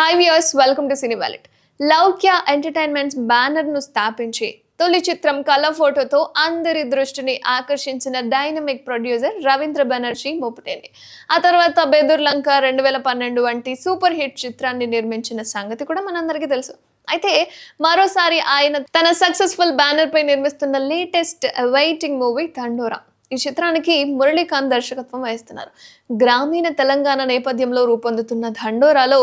Hi viewers welcome to cine wallet Loukya entertainments బ్యానర్ను స్థాపించి తొలి చిత్రం కళ ఫోటోతో అందరి దృష్టిని ఆకర్షించిన డైనమిక్ ప్రొడ్యూసర్ రవీంద్ర బెనర్జీ మోపుటేని ఆ తర్వాత బెదుర్ లంక రెండు వేల పన్నెండు వంటి సూపర్ హిట్ చిత్రాన్ని నిర్మించిన సంగతి కూడా మనందరికీ తెలుసు. అయితే మరోసారి ఆయన తన సక్సెస్ఫుల్ బ్యానర్ పై నిర్మిస్తున్న లేటెస్ట్ వెయిటింగ్ మూవీ తండోరా ఈ చిత్రానికి మురళీకాంత్ దర్శకత్వం వహిస్తున్నారు. గ్రామీణ తెలంగాణ నేపథ్యంలో రూపొందుతున్న దండోరాలో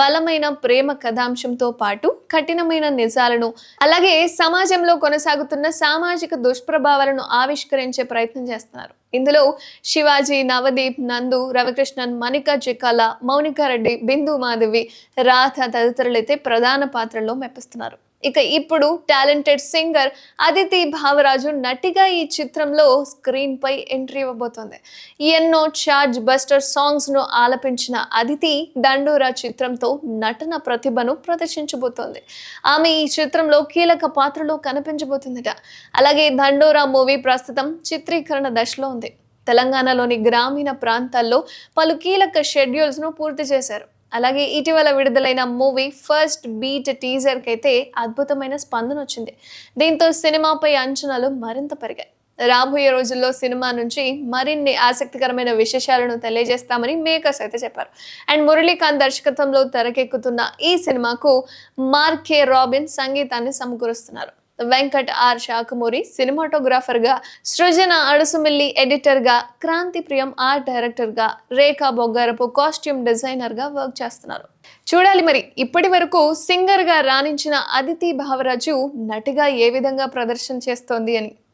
బలమైన ప్రేమ కథాంశంతో పాటు కఠినమైన నిజాలను అలాగే సమాజంలో కొనసాగుతున్న సామాజిక దుష్ప్రభావాలను ఆవిష్కరించే ప్రయత్నం చేస్తున్నారు. ఇందులో శివాజీ నవదీప్ నందు రవికృష్ణన్ మణిక చిక్కాల మౌనికా రెడ్డి బిందు మాధవి రాధ తదితరులైతే ప్రధాన పాత్రల్లో మెప్పిస్తున్నారు. ఇక ఇప్పుడు టాలెంటెడ్ సింగర్ అదితి భావరాజు నటిగా ఈ చిత్రంలో స్క్రీన్ పై ఎంట్రీ ఇవ్వబోతోంది. ఎన్నో చార్జ్ బస్టర్ సాంగ్స్ను ఆలపించిన అదితి దండోరా చిత్రంతో నటన ప్రతిభను ప్రదర్శించబోతోంది. ఆమె ఈ చిత్రంలో కీలక పాత్రలో కనిపించబోతుందట. అలాగే దండోరా మూవీ ప్రస్తుతం చిత్రీకరణ దశలో ఉంది. తెలంగాణలోని గ్రామీణ ప్రాంతాల్లో పలు కీలక షెడ్యూల్స్ను పూర్తి చేశారు. అలాగే ఇటీవల విడుదలైన మూవీ ఫస్ట్ బీట్ టీజర్కి అయితే అద్భుతమైన స్పందన వచ్చింది దీంతో సినిమాపై అంచనాలు మరింత పెరిగాయి. రాబోయే రోజుల్లో సినిమా నుంచి మరిన్ని ఆసక్తికరమైన విశేషాలను తెలియజేస్తామని మేకర్స్ అయితే చెప్పారు. అండ్ మురళీకాంత్ దర్శకత్వంలో తెరకెక్కుతున్న ఈ సినిమాకు మార్కే రాబిన్ సంగీతాన్ని సమకూరుస్తున్నారు. వెంకట్ ఆర్ శాఖమూరి సినిమాటోగ్రాఫర్గా సృజన అడుసుమిల్లి ఎడిటర్గా క్రాంతి ప్రియం ఆర్ట్ డైరెక్టర్గా రేఖా బొగ్గారపు కాస్ట్యూమ్ డిజైనర్గా వర్క్ చేస్తున్నారు. చూడాలి మరి ఇప్పటి వరకు సింగర్గా రాణించిన అదితి భావరాజు నటిగా ఏ విధంగా ప్రదర్శన చేస్తోంది అని.